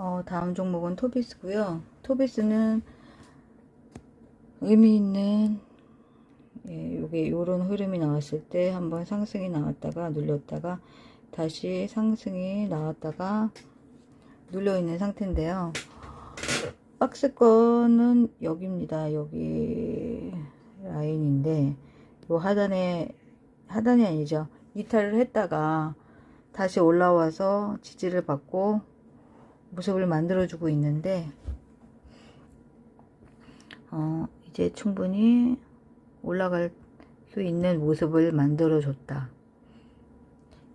어, 다음 종목은 토비스고요. 토비스는 의미 있는 예, 요게 요런 흐름이 나왔을 때 한번 상승이 나왔다가 눌렸다가 다시 상승이 나왔다가 눌려 있는 상태인데요. 박스권은 여기입니다. 여기 라인인데 요 하단에 하단이 아니죠. 이탈을 했다가 다시 올라와서 지지를 받고 모습을 만들어주고 있는데 어, 이제 충분히 올라갈 수 있는 모습을 만들어줬다.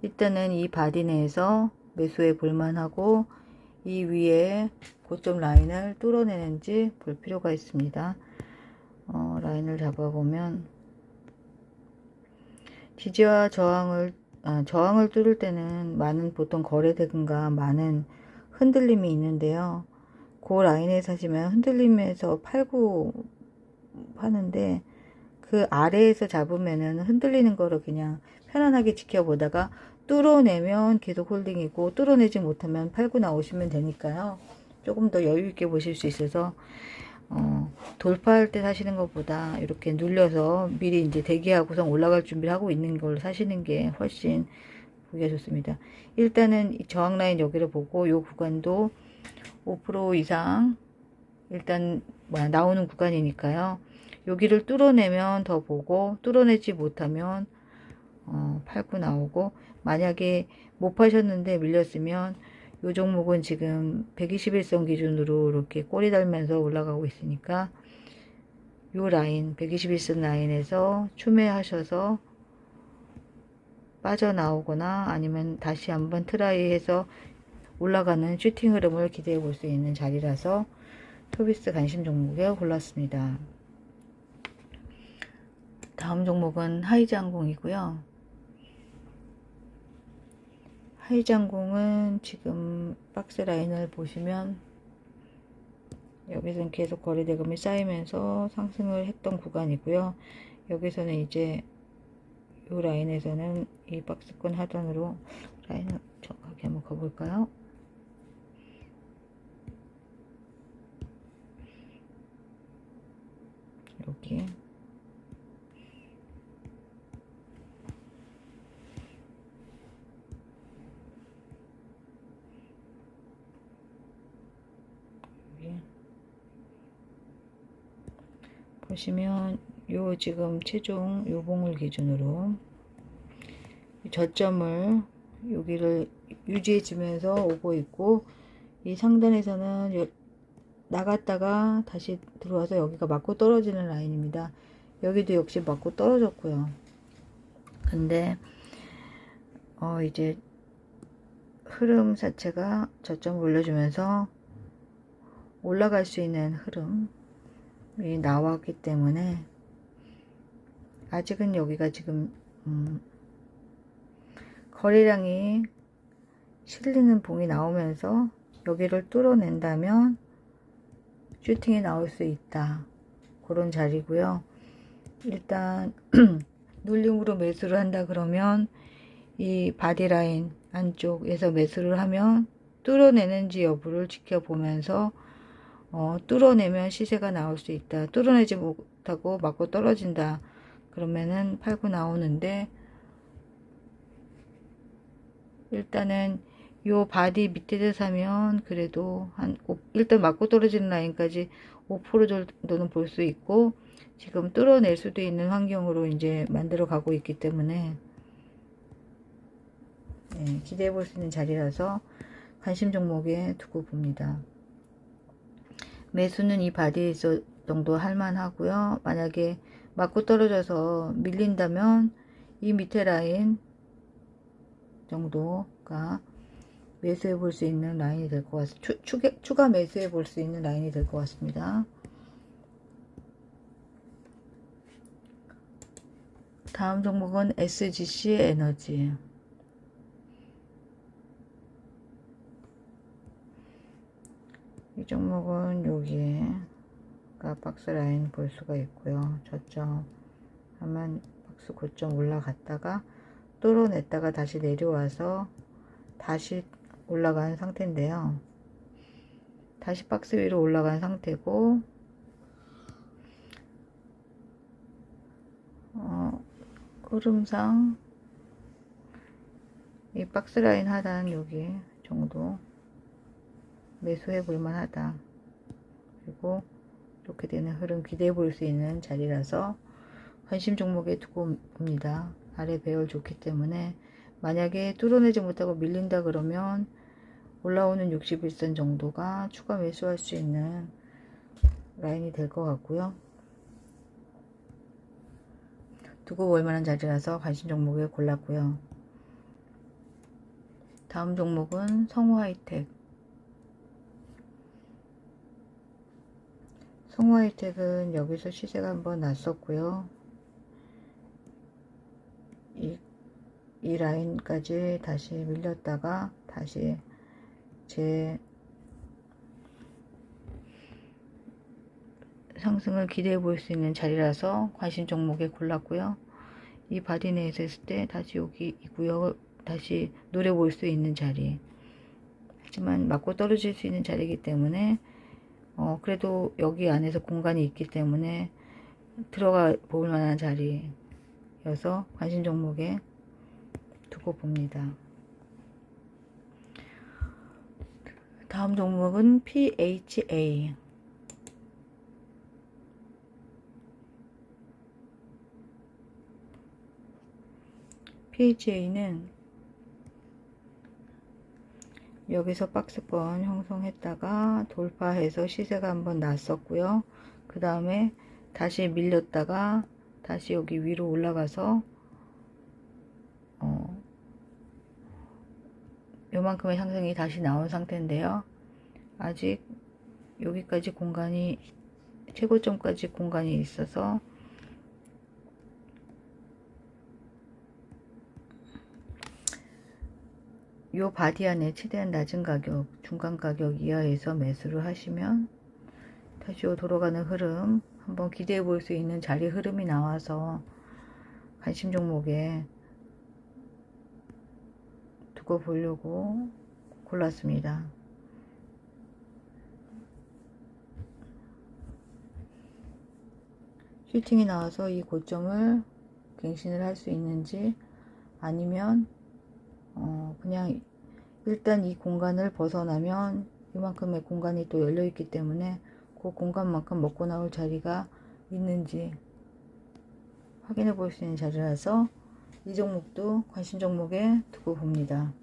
일단은 이 바디 내에서 매수해 볼만하고 이 위에 고점 라인을 뚫어내는지 볼 필요가 있습니다. 어, 라인을 잡아보면 지지와 저항을 아, 저항을 뚫을 때는 많은 보통 거래 대금과 많은 흔들림이 있는데요. 그 라인에 사시면 흔들림에서 팔고 하는데 그 아래에서 잡으면은 흔들리는 거를 그냥 편안하게 지켜보다가 뚫어내면 계속 홀딩이고 뚫어내지 못하면 팔고 나오시면 되니까요. 조금 더 여유 있게 보실 수 있어서 어, 돌파할 때 사시는 것보다 이렇게 눌려서 미리 이제 대기하고선 올라갈 준비를 하고 있는 걸 사시는 게 훨씬 보기가 좋습니다. 일단은 이 저항 라인 여기를 보고 이 구간도 5% 이상 일단 뭐야 나오는 구간이니까요. 여기를 뚫어내면 더 보고 뚫어내지 못하면 어, 팔고 나오고 만약에 못 파셨는데 밀렸으면 요 종목은 지금 121선 기준으로 이렇게 꼬리 달면서 올라가고 있으니까 요 라인 121선 라인에서 추매하셔서 빠져나오거나 아니면 다시 한번 트라이해서 올라가는 슈팅 흐름을 기대해 볼 수 있는 자리라서 토비스 관심 종목에 골랐습니다. 다음 종목은 하이장공이고요. 하이장공은 지금 박스 라인을 보시면 여기서는 계속 거래대금이 쌓이면서 상승을 했던 구간이고요. 여기서는 이제 이 라인에서는 이 박스권 하단으로 라인을 정확하게 한번 가볼까요? 여기 여기 보시면 요 지금 최종 요 봉을 기준으로 이 저점을 여기를 유지해 주면서 오고 있고 이 상단에서는 요- 나갔다가 다시 들어와서 여기가 맞고 떨어지는 라인입니다. 여기도 역시 맞고 떨어졌고요. 근데 어 이제 흐름 자체가 저점을 올려주면서 올라갈 수 있는 흐름이 나왔기 때문에 아직은 여기가 지금 음, 거래량이 실리는 봉이 나오면서 여기를 뚫어낸다면 슈팅이 나올 수 있다. 그런 자리고요. 일단 눌림으로 매수를 한다 그러면 이 바디라인 안쪽에서 매수를 하면 뚫어내는지 여부를 지켜보면서 어, 뚫어내면 시세가 나올 수 있다. 뚫어내지 못하고 맞고 떨어진다. 그러면은 팔고 나오는데 일단은 요 바디 밑에서 사면 그래도 한 오- 일단 맞고 떨어지는 라인까지 5% 정도는 볼 수 있고 지금 뚫어낼 수도 있는 환경으로 이제 만들어 가고 있기 때문에 예, 기대해 볼 수 있는 자리라서 관심 종목에 두고 봅니다. 매수는 이 바디에서 정도 할만하고요. 만약에 맞고 떨어져서 밀린다면 이 밑에 라인 정도가 매수해 볼 수 있는 라인이 될 것 같습니다. 추, 추가, 매수해 볼 수 있는 라인이 될 것 같습니다. 다음 종목은 SGC 에너지. 이 종목은 여기 가 박스 라인 볼 수가 있고요. 저점 하면 박스 고점 올라갔다가 뚫어냈다가 다시 내려와서 다시 올라간 상태인데요. 다시 박스 위로 올라간 상태고 어, 흐름상 이 박스 라인 하단 여기 정도 매수해 볼만 하다 그리고 이렇게 되는 흐름 기대해 볼 수 있는 자리라서 관심 종목에 두고 봅니다 아래 배열 좋기 때문에 만약에 뚫어내지 못하고 밀린다 그러면 올라오는 61선 정도가 추가 매수할 수 있는 라인이 될 것 같고요. 두고 볼 만한 자리라서 관심 종목에 골랐고요. 다음 종목은 성우 하이텍. 성우하이텍은 여기서 시세가 한번 났었고요. 이, 이 라인까지 다시 밀렸다가 다시 제 상승을 기대해 볼 수 있는 자리라서 관심 종목에 골랐고요. 이 바디 내에서 했을 때 다시 여기 이 구역을 다시 노려볼 수 있는 자리. 하지만 맞고 떨어질 수 있는 자리이기 때문에 어 그래도 여기 안에서 공간이 있기 때문에 들어가 볼 만한 자리여서 관심 종목에 두고 봅니다. 다음 종목은 PHA. PHA는 여기서 박스권 형성했다가 돌파해서 시세가 한번 났었고요. 그 다음에 다시 밀렸다가 다시 여기 위로 올라가서 어, 요만큼의 상승이 다시 나온 상태인데요. 아직 여기까지 공간이 최고점까지 공간이 있어서 요 바디 안에 최대한 낮은 가격, 중간 가격 이하에서 매수를 하시면 다시 요 돌아가는 흐름 한번 기대해 볼 수 있는 자리 흐름이 나와서 관심 종목에 두고 보려고 골랐습니다. 슈팅이 나와서 이 고점을 갱신을 할 수 있는지 아니면 어 그냥 일단 이 공간을 벗어나면 이만큼의 공간이 또 열려 있기 때문에 그 공간만큼 먹고 나올 자리가 있는지 확인해 볼 수 있는 자리라서 이 종목도 관심 종목에 두고 봅니다.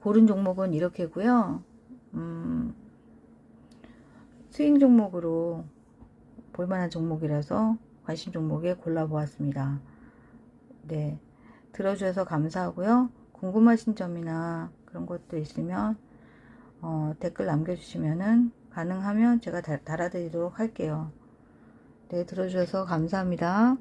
고른 종목은 이렇게고요. 음, 스윙 종목으로 볼만한 종목이라서 관심 종목에 골라보았습니다. 네, 들어주셔서 감사하고요. 궁금하신 점이나 그런 것도 있으면 어, 댓글 남겨주시면은 가능하면 제가 달, 달아드리도록 할게요. 네, 들어주셔서 감사합니다.